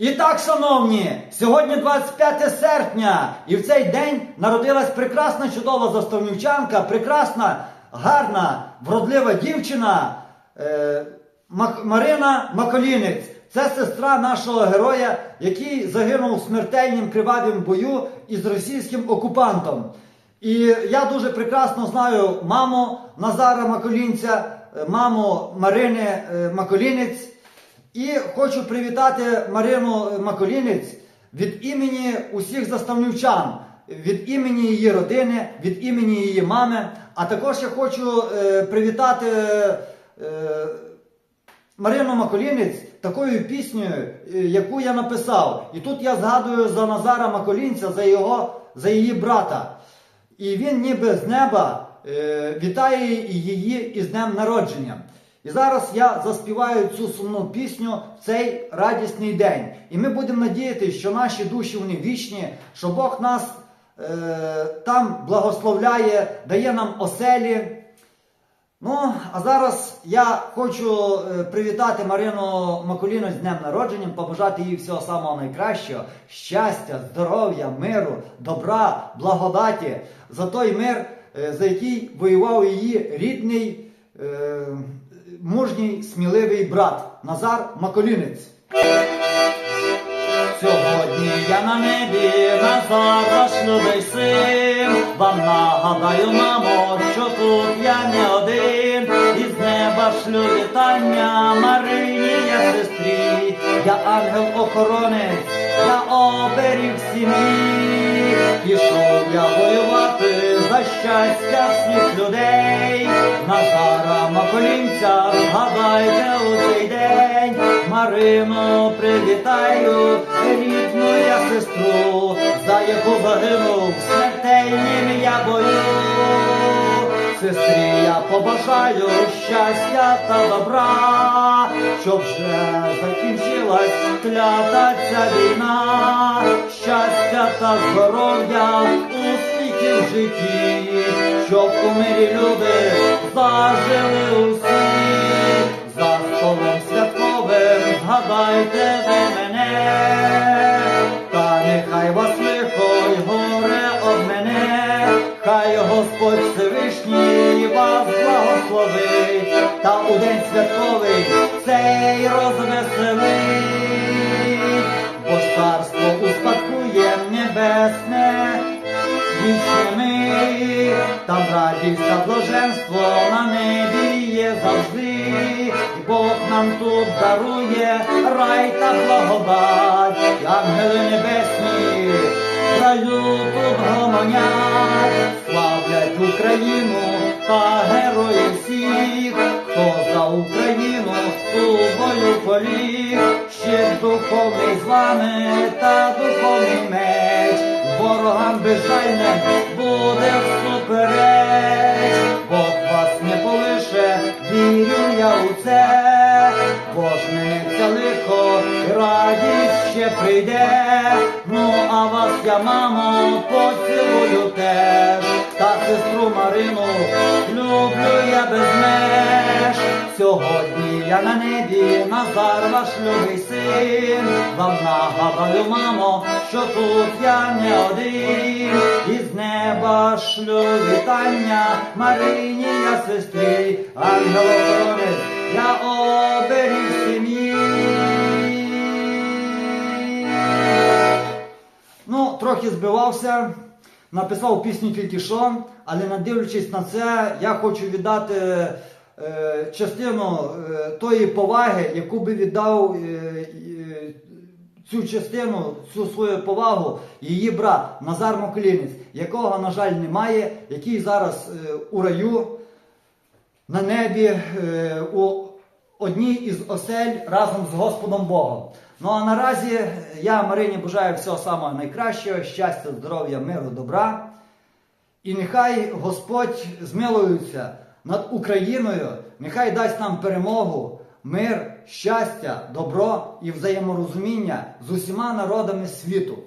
І так, шановні, сьогодні 25 серпня, і в цей день народилась прекрасна чудова заставнівчанка, прекрасна, гарна, вродлива дівчина е, Мак- Марина Маколінець. Це сестра нашого героя, який загинув в смертельнім кривавім бою із російським окупантом. І я дуже прекрасно знаю маму Назара Маколінця, е, маму Марини е, Маколінець. І хочу привітати Марину Маколінець від імені усіх заставнівчан, від імені її родини, від імені її мами. А також я хочу е, привітати е, Марину Маколінець такою піснею, е, яку я написав. І тут я згадую за Назара Маколінця, за його, за її брата. І він ніби з неба е, вітає її із днем народження. І зараз я заспіваю цю сумну пісню в цей радісний день. І ми будемо надіятися, що наші душі вони вічні, що Бог нас е, там благословляє, дає нам оселі. Ну, а зараз я хочу е, привітати Марину Макуліну з днем народження, побажати їй всього самого найкращого, щастя, здоров'я, миру, добра, благодаті за той мир, е, за який воював її рідний, е, мужній, сміливий брат Назар Маколінець. Сьогодні я на небі, Назар ваш любий син. Вам нагадаю, мамо, що тут я не один. Із неба шлю вітання Марині я сестрі. Я ангел-охоронець, я оберіг сім'ї. Пішов я воювати за щастя всіх людей. Назара Маколінця, згадайте у цей день. Марину привітаю, рідну я сестру, за яку загинув смертельнім я бою. Сестрі я побажаю щастя та добра, щоб вже закінчилась клята ця війна, щастя та здоров'я, успіхів в житті, щоб у мирі люди зажили у усі. За столом святковим згадайте ви мене, та нехай вас лихо й горе об мене, хай Господь Всевишній вас благословить, та у день святковий цей розвеселить, там радість та блаженство на небі є завжди, Бог нам тут дарує рай та благодать, і ангели небесні, в раю тут гомонять, славлять Україну та героїв всіх, хто за Україну у бою поліг, ще духовний з вами та духовний меч, ворогам безжальним буде всупереч, Бог вас не полише, вірю я у це, кожне лихо, радість ще прийде, ну а вас я, мамо, поцілую теж, та сестру Марину люблю я без меж. Сьогодні я на небі, Назар ваш любий син. Вам нагадаю, мамо, що тут я не один. Із неба шлю вітання Марині я сестрі, ангел охоронець, я оберіг сім'ї. Ну, трохи збивався, написав пісню тільки що, але не дивлячись на це, я хочу віддати е, частину е, тої поваги, яку би віддав е, цю частину, цю свою повагу її брат Назар Моклінець, якого, на жаль, немає, який зараз у раю на небі у одній із осель разом з Господом Богом. Ну а наразі я Марині бажаю всього самого найкращого, щастя, здоров'я, миру, добра. І нехай Господь змилується над Україною, нехай дасть нам перемогу, мир, щастя, добро і взаєморозуміння з усіма народами світу.